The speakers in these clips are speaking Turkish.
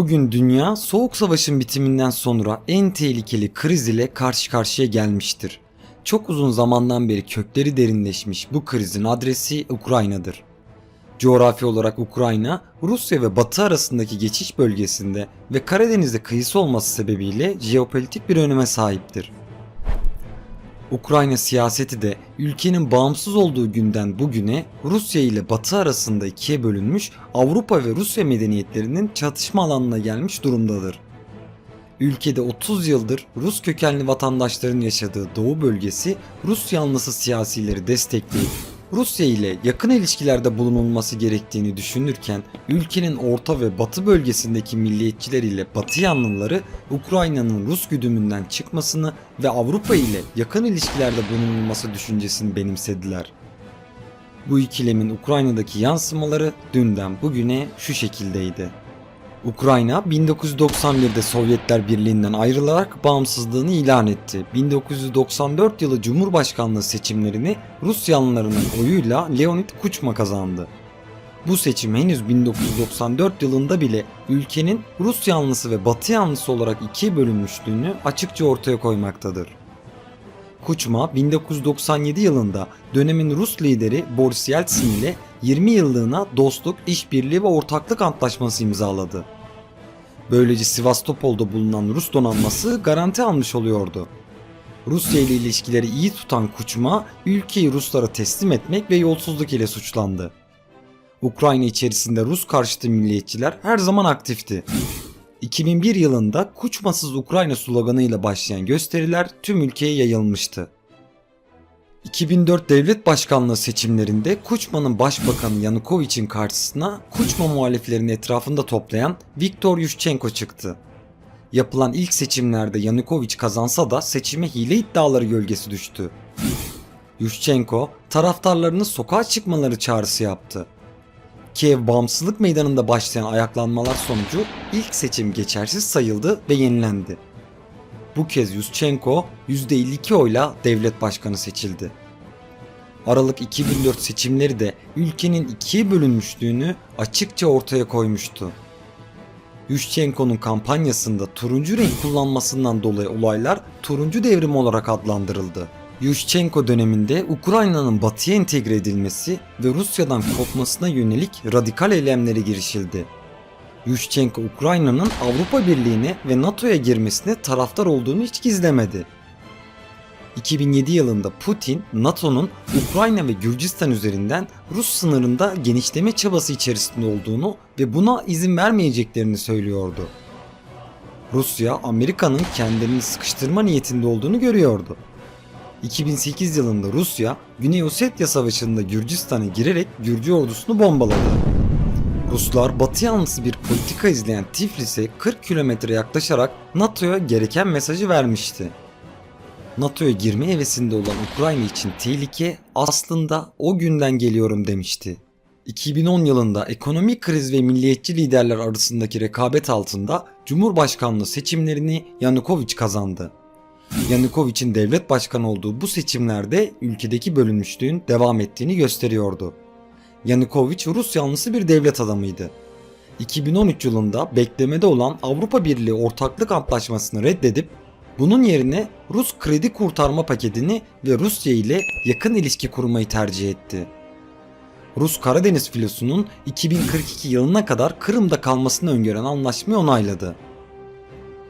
Bugün dünya Soğuk Savaş'ın bitiminden sonra en tehlikeli kriz ile karşı karşıya gelmiştir. Çok uzun zamandan beri kökleri derinleşmiş bu krizin adresi Ukrayna'dır. Coğrafi olarak Ukrayna, Rusya ve Batı arasındaki geçiş bölgesinde ve Karadeniz'de kıyısı olması sebebiyle jeopolitik bir öneme sahiptir. Ukrayna siyaseti de ülkenin bağımsız olduğu günden bugüne Rusya ile Batı arasında ikiye bölünmüş Avrupa ve Rusya medeniyetlerinin çatışma alanına gelmiş durumdadır. Ülkede 30 yıldır Rus kökenli vatandaşların yaşadığı Doğu bölgesi Rus yanlısı siyasileri destekleyip Rusya ile yakın ilişkilerde bulunulması gerektiğini düşünürken ülkenin orta ve batı bölgesindeki milliyetçiler ile batı yanlıları Ukrayna'nın Rus güdümünden çıkmasını ve Avrupa ile yakın ilişkilerde bulunulması düşüncesini benimsediler. Bu ikilemin Ukrayna'daki yansımaları dünden bugüne şu şekildeydi. Ukrayna 1991'de Sovyetler Birliği'nden ayrılarak bağımsızlığını ilan etti. 1994 yılı Cumhurbaşkanlığı seçimlerini Rus yanlılarının oyuyla Leonid Kuchma kazandı. Bu seçim henüz 1994 yılında bile ülkenin Rus yanlısı ve Batı yanlısı olarak ikiye bölünmüşlüğünü açıkça ortaya koymaktadır. Kuchma 1997 yılında dönemin Rus lideri Boris Yeltsin ile 20 yıllığına dostluk, işbirliği ve ortaklık antlaşması imzaladı. Böylece Sivastopol'da bulunan Rus donanması garanti almış oluyordu. Rusya ile ilişkileri iyi tutan Kuchma, ülkeyi Ruslara teslim etmek ve yolsuzluk ile suçlandı. Ukrayna içerisinde Rus karşıtı milliyetçiler her zaman aktifti. 2001 yılında Kuçmasız Ukrayna sloganıyla başlayan gösteriler tüm ülkeye yayılmıştı. 2004 devlet başkanlığı seçimlerinde Kuçma'nın başbakanı Yanukovycz'in karşısına Kuçma muhaliflerini etrafında toplayan Viktor Yushchenko çıktı. Yapılan ilk seçimlerde Yanukovych kazansa da seçime hile iddiaları gölgesi düştü. Yushchenko taraftarlarının sokağa çıkmaları çağrısı yaptı. Kiev bağımsızlık meydanında başlayan ayaklanmalar sonucu ilk seçim geçersiz sayıldı ve yenilendi. Bu kez Yushchenko %52 oyla devlet başkanı seçildi. Aralık 2004 seçimleri de ülkenin ikiye bölünmüşlüğünü açıkça ortaya koymuştu. Yushchenko'nun kampanyasında turuncu renk kullanmasından dolayı olaylar turuncu devrim olarak adlandırıldı. Yushchenko döneminde Ukrayna'nın batıya entegre edilmesi ve Rusya'dan kopmasına yönelik radikal eylemlere girişildi. Yushchenko Ukrayna'nın Avrupa Birliği'ne ve NATO'ya girmesine taraftar olduğunu hiç gizlemedi. 2007 yılında Putin, NATO'nun Ukrayna ve Gürcistan üzerinden Rus sınırında genişleme çabası içerisinde olduğunu ve buna izin vermeyeceklerini söylüyordu. Rusya, Amerika'nın kendilerini sıkıştırma niyetinde olduğunu görüyordu. 2008 yılında Rusya, Güney Ossetya Savaşı'nda Gürcistan'a girerek Gürcü ordusunu bombaladı. Ruslar batı yanlısı bir politika izleyen Tiflis'e 40 kilometre yaklaşarak NATO'ya gereken mesajı vermişti. NATO'ya girme hevesinde olan Ukrayna için tehlike aslında o günden geliyorum demişti. 2010 yılında ekonomik kriz ve milliyetçi liderler arasındaki rekabet altında Cumhurbaşkanlığı seçimlerini Yanukovych kazandı. Yanukovych'in devlet başkanı olduğu bu seçimlerde ülkedeki bölünmüşlüğün devam ettiğini gösteriyordu. Yanukovych Rus yanlısı bir devlet adamıydı. 2013 yılında beklemede olan Avrupa Birliği ortaklık antlaşmasını reddedip bunun yerine Rus kredi kurtarma paketini ve Rusya ile yakın ilişki kurmayı tercih etti. Rus Karadeniz filosunun 2042 yılına kadar Kırım'da kalmasını öngören anlaşmayı onayladı.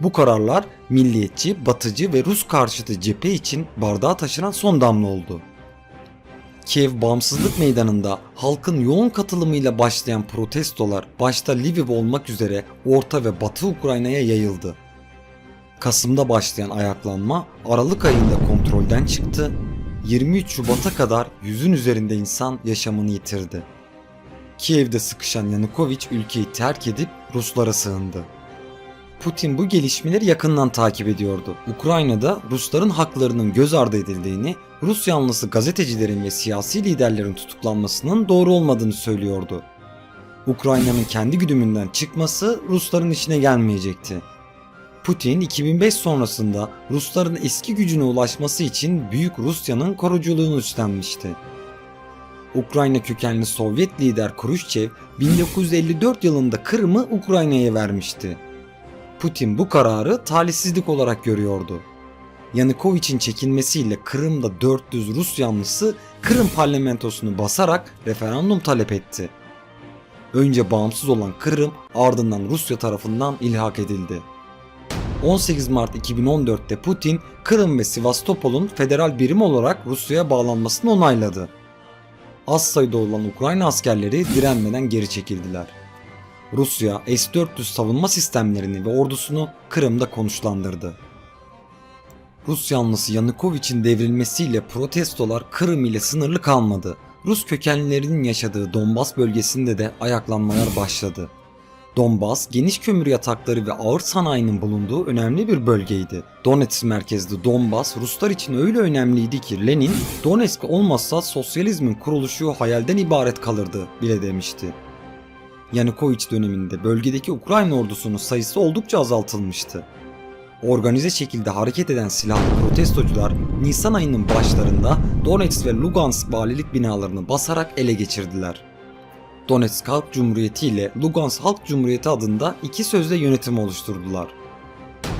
Bu kararlar milliyetçi, batıcı ve Rus karşıtı cephe için bardağa taşıran son damla oldu. Kiev bağımsızlık meydanında halkın yoğun katılımıyla başlayan protestolar başta Lviv olmak üzere Orta ve Batı Ukrayna'ya yayıldı. Kasım'da başlayan ayaklanma Aralık ayında kontrolden çıktı. 23 Şubat'a kadar yüzün üzerinde insan yaşamını yitirdi. Kiev'de sıkışan Yanukovych ülkeyi terk edip Ruslara sığındı. Putin bu gelişmeleri yakından takip ediyordu. Ukrayna'da Rusların haklarının göz ardı edildiğini, Rus yanlısı gazetecilerin ve siyasi liderlerin tutuklanmasının doğru olmadığını söylüyordu. Ukrayna'nın kendi güdümünden çıkması Rusların işine gelmeyecekti. Putin 2005 sonrasında Rusların eski gücüne ulaşması için Büyük Rusya'nın koruculuğunu üstlenmişti. Ukrayna kökenli Sovyet lider Khrushchev 1954 yılında Kırım'ı Ukrayna'ya vermişti. Putin bu kararı talihsizlik olarak görüyordu. Yanukovych'in çekilmesiyle Kırım'da 400 Rus yanlısı Kırım parlamentosunu basarak referandum talep etti. Önce bağımsız olan Kırım ardından Rusya tarafından ilhak edildi. 18 Mart 2014'te Putin Kırım ve Sivastopol'un federal birim olarak Rusya'ya bağlanmasını onayladı. Az sayıda olan Ukrayna askerleri direnmeden geri çekildiler. Rusya S-400 savunma sistemlerini ve ordusunu Kırım'da konuşlandırdı. Rus yanlısı Yanukovych'in devrilmesiyle protestolar Kırım ile sınırlı kalmadı. Rus kökenlilerinin yaşadığı Donbas bölgesinde de ayaklanmalar başladı. Donbas, geniş kömür yatakları ve ağır sanayinin bulunduğu önemli bir bölgeydi. Donetsk merkezli Donbas, Ruslar için öyle önemliydi ki Lenin, Donetsk olmazsa sosyalizmin kuruluşu hayalden ibaret kalırdı bile demişti. Yanukovych döneminde bölgedeki Ukrayna ordusunun sayısı oldukça azaltılmıştı. Organize şekilde hareket eden silahlı protestocular Nisan ayının başlarında Donetsk ve Lugansk valilik binalarını basarak ele geçirdiler. Donetsk Halk Cumhuriyeti ile Lugansk Halk Cumhuriyeti adında iki sözde yönetim oluşturdular.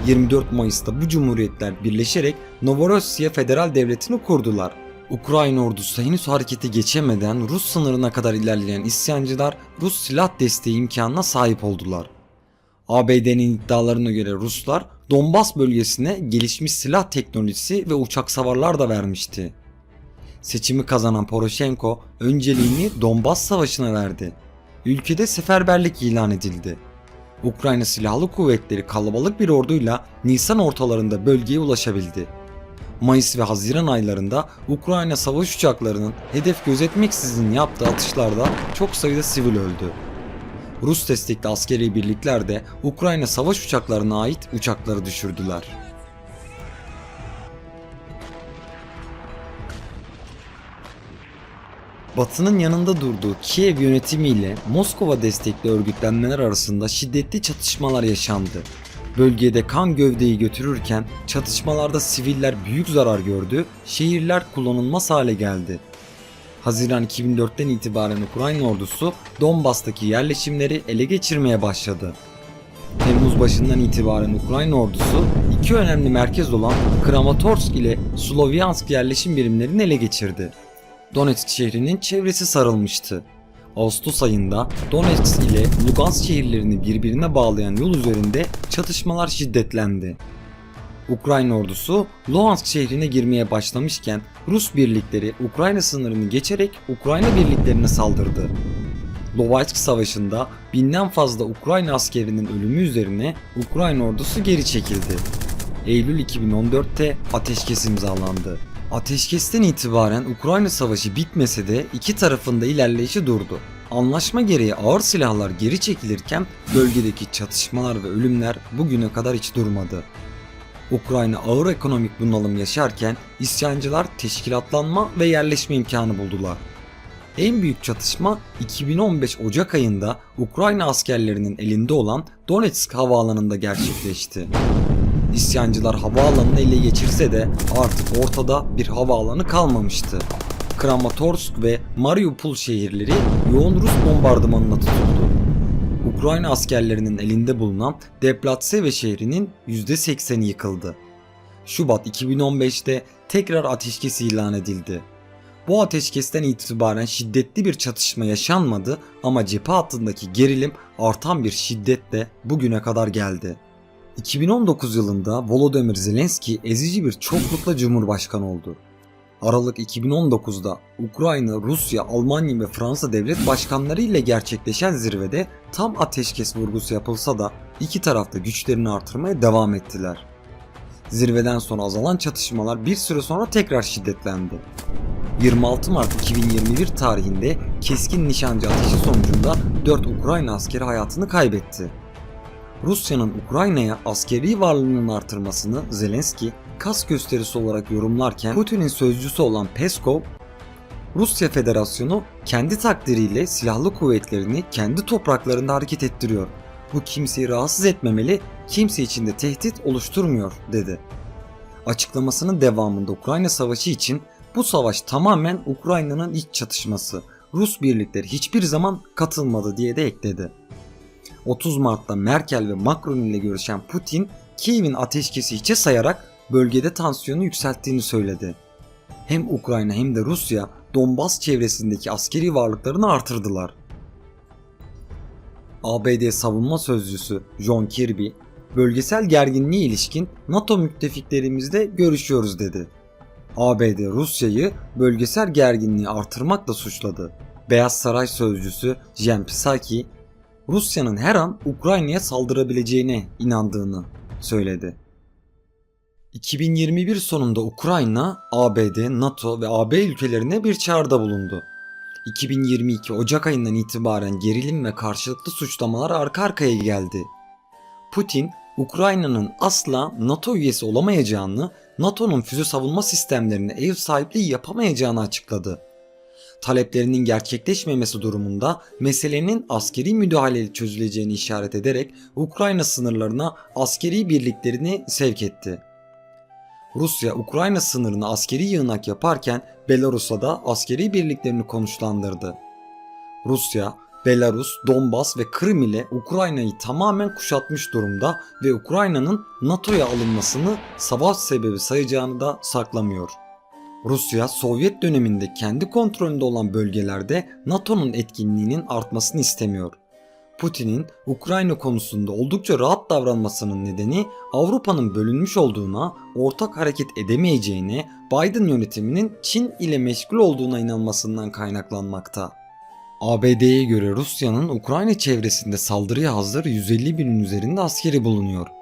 24 Mayıs'ta bu cumhuriyetler birleşerek Novorossiya Federal Devleti'ni kurdular. Ukrayna ordusu henüz harekete geçemeden Rus sınırına kadar ilerleyen isyancılar Rus silah desteği imkanına sahip oldular. ABD'nin iddialarına göre Ruslar Donbas bölgesine gelişmiş silah teknolojisi ve uçak savarlar da vermişti. Seçimi kazanan Poroshenko önceliğini Donbas Savaşı'na verdi. Ülkede seferberlik ilan edildi. Ukrayna Silahlı Kuvvetleri kalabalık bir orduyla Nisan ortalarında bölgeye ulaşabildi. Mayıs ve Haziran aylarında Ukrayna savaş uçaklarının hedef gözetmeksizin yaptığı atışlarda çok sayıda sivil öldü. Rus destekli askeri birlikler de Ukrayna savaş uçaklarına ait uçakları düşürdüler. Batı'nın yanında durduğu Kiev yönetimiyle Moskova destekli örgütlenmeler arasında şiddetli çatışmalar yaşandı. Bölgede kan gövdeyi götürürken çatışmalarda siviller büyük zarar gördü, şehirler kullanılmaz hale geldi. Haziran 2004'ten itibaren Ukrayna ordusu Donbas'taki yerleşimleri ele geçirmeye başladı. Temmuz başından itibaren Ukrayna ordusu iki önemli merkez olan Kramatorsk ile Slovyansk yerleşim birimlerini ele geçirdi. Donetsk şehrinin çevresi sarılmıştı. Ağustos ayında Donetsk ile Lugansk şehirlerini birbirine bağlayan yol üzerinde çatışmalar şiddetlendi. Ukrayna ordusu Luhansk şehrine girmeye başlamışken Rus birlikleri Ukrayna sınırını geçerek Ukrayna birliklerine saldırdı. Lovatsk Savaşı'nda binden fazla Ukrayna askerinin ölümü üzerine Ukrayna ordusu geri çekildi. Eylül 2014'te ateşkes imzalandı. Ateşkesten itibaren Ukrayna Savaşı bitmese de iki tarafın da ilerleyişi durdu. Anlaşma gereği ağır silahlar geri çekilirken bölgedeki çatışmalar ve ölümler bugüne kadar hiç durmadı. Ukrayna ağır ekonomik bunalım yaşarken isyancılar teşkilatlanma ve yerleşme imkanı buldular. En büyük çatışma 2015 Ocak ayında Ukrayna askerlerinin elinde olan Donetsk havaalanında gerçekleşti. İsyancılar havaalanını ele geçirse de artık ortada bir havaalanı kalmamıştı. Kramatorsk ve Mariupol şehirleri yoğun Rus bombardımanına tutuldu. Ukrayna askerlerinin elinde bulunan Deblatseve şehrinin %80'i yıkıldı. Şubat 2015'te tekrar ateşkes ilan edildi. Bu ateşkesten itibaren şiddetli bir çatışma yaşanmadı ama cephe hattındaki gerilim artan bir şiddetle bugüne kadar geldi. 2019 yılında Volodymyr Zelenski ezici bir çoklukla cumhurbaşkanı oldu. Aralık 2019'da Ukrayna, Rusya, Almanya ve Fransa devlet başkanları ile gerçekleşen zirvede tam ateşkes vurgusu yapılsa da iki tarafta güçlerini artırmaya devam ettiler. Zirveden sonra azalan çatışmalar bir süre sonra tekrar şiddetlendi. 26 Mart 2021 tarihinde keskin nişancı ateşi sonucunda 4 Ukrayna askeri hayatını kaybetti. Rusya'nın Ukrayna'ya askeri varlığının artırmasını Zelenski kas gösterisi olarak yorumlarken Putin'in sözcüsü olan Peskov, Rusya Federasyonu kendi takdiriyle silahlı kuvvetlerini kendi topraklarında hareket ettiriyor. Bu kimseyi rahatsız etmemeli, kimse için de tehdit oluşturmuyor dedi. Açıklamasının devamında Ukrayna Savaşı için Bu savaş tamamen Ukrayna'nın iç çatışması. Rus birlikleri hiçbir zaman katılmadı diye de ekledi. 30 Mart'ta Merkel ve Macron ile görüşen Putin, Kiev'in ateşkesi hiçe sayarak bölgede tansiyonu yükselttiğini söyledi. Hem Ukrayna hem de Rusya Donbas çevresindeki askeri varlıklarını artırdılar. ABD savunma sözcüsü John Kirby, bölgesel gerginliğe ilişkin NATO müttefiklerimizle görüşüyoruz dedi. ABD Rusya'yı bölgesel gerginliği artırmakla suçladı. Beyaz Saray sözcüsü Jen Psaki, Rusya'nın her an Ukrayna'ya saldırabileceğine inandığını söyledi. 2021 sonunda Ukrayna, ABD, NATO ve AB ülkelerine bir çağrıda bulundu. 2022 Ocak ayından itibaren gerilim ve karşılıklı suçlamalar arka arkaya geldi. Putin, Ukrayna'nın asla NATO üyesi olamayacağını, NATO'nun füze savunma sistemlerine ev sahipliği yapamayacağını açıkladı. Taleplerinin gerçekleşmemesi durumunda meselenin askeri müdahaleyle çözüleceğini işaret ederek Ukrayna sınırlarına askeri birliklerini sevk etti. Rusya Ukrayna sınırına askeri yığınak yaparken Belarus'a da askeri birliklerini konuşlandırdı. Rusya, Belarus, Donbas ve Kırım ile Ukrayna'yı tamamen kuşatmış durumda ve Ukrayna'nın NATO'ya alınmasını savaş sebebi sayacağını da saklamıyor. Rusya, Sovyet döneminde kendi kontrolünde olan bölgelerde NATO'nun etkinliğinin artmasını istemiyor. Putin'in Ukrayna konusunda oldukça rahat davranmasının nedeni Avrupa'nın bölünmüş olduğuna, ortak hareket edemeyeceğine, Biden yönetiminin Çin ile meşgul olduğuna inanmasından kaynaklanmakta. ABD'ye göre Rusya'nın Ukrayna çevresinde saldırıya hazır 150 binin üzerinde askeri bulunuyor.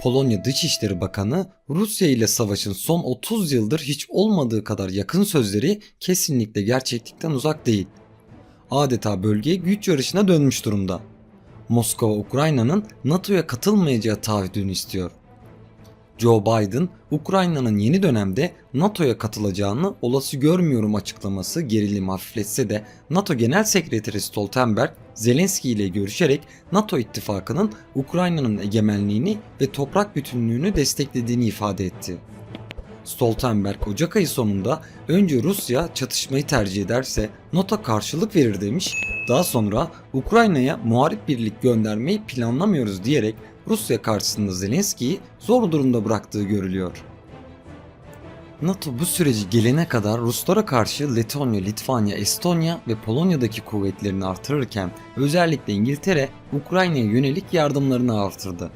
Polonya Dışişleri Bakanı Rusya ile savaşın son 30 yıldır hiç olmadığı kadar yakın sözleri kesinlikle gerçeklikten uzak değil. Adeta bölge güç yarışına dönmüş durumda. Moskova Ukrayna'nın NATO'ya katılmayacağı taahhüdünü istiyor. Joe Biden, Ukrayna'nın yeni dönemde NATO'ya katılacağını olası görmüyorum açıklaması gerilimi hafifletse de NATO Genel Sekreteri Stoltenberg, Zelenski ile görüşerek NATO ittifakının Ukrayna'nın egemenliğini ve toprak bütünlüğünü desteklediğini ifade etti. Stoltenberg Ocak ayı sonunda önce Rusya çatışmayı tercih ederse NATO karşılık verir demiş, daha sonra Ukrayna'ya muharip birlik göndermeyi planlamıyoruz diyerek Rusya karşısında Zelenski'yi zor durumda bıraktığı görülüyor. NATO bu süreci gelene kadar Ruslara karşı Letonya, Litvanya, Estonya ve Polonya'daki kuvvetlerini artırırken özellikle İngiltere Ukrayna'ya yönelik yardımlarını artırdı.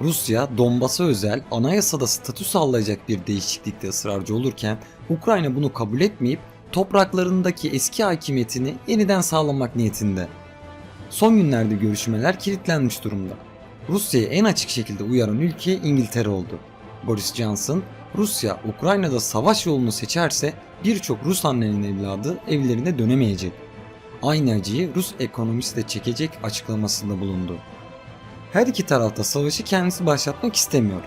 Rusya, Donbas'a özel anayasada statü sağlayacak bir değişiklikte ısrarcı olurken Ukrayna bunu kabul etmeyip topraklarındaki eski hakimiyetini yeniden sağlamak niyetinde. Son günlerde görüşmeler kilitlenmiş durumda. Rusya'yı en açık şekilde uyaran ülke İngiltere oldu. Boris Johnson, Rusya Ukrayna'da savaş yolunu seçerse birçok Rus annenin evladı evlerine dönemeyecek. Aynı acıyı Rus ekonomisi de çekecek açıklamasında bulundu. Her iki tarafta savaşı kendisi başlatmak istemiyor.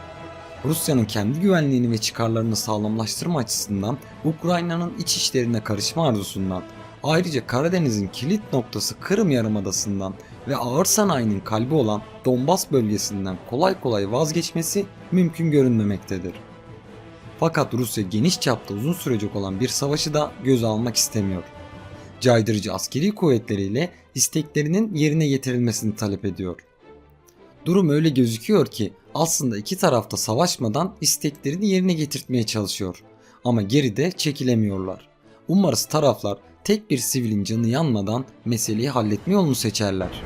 Rusya'nın kendi güvenliğini ve çıkarlarını sağlamlaştırma açısından Ukrayna'nın iç işlerine karışma arzusundan, ayrıca Karadeniz'in kilit noktası Kırım Yarımadası'ndan ve ağır sanayinin kalbi olan Donbas bölgesinden kolay kolay vazgeçmesi mümkün görünmemektedir. Fakat Rusya geniş çapta uzun sürecek olan bir savaşı da göze almak istemiyor. Caydırıcı askeri kuvvetleriyle isteklerinin yerine getirilmesini talep ediyor. Durum öyle gözüküyor ki aslında iki tarafta savaşmadan isteklerini yerine getirtmeye çalışıyor. Ama geride çekilemiyorlar. Umarız taraflar tek bir sivilin canı yanmadan meseleyi halletme yolunu seçerler.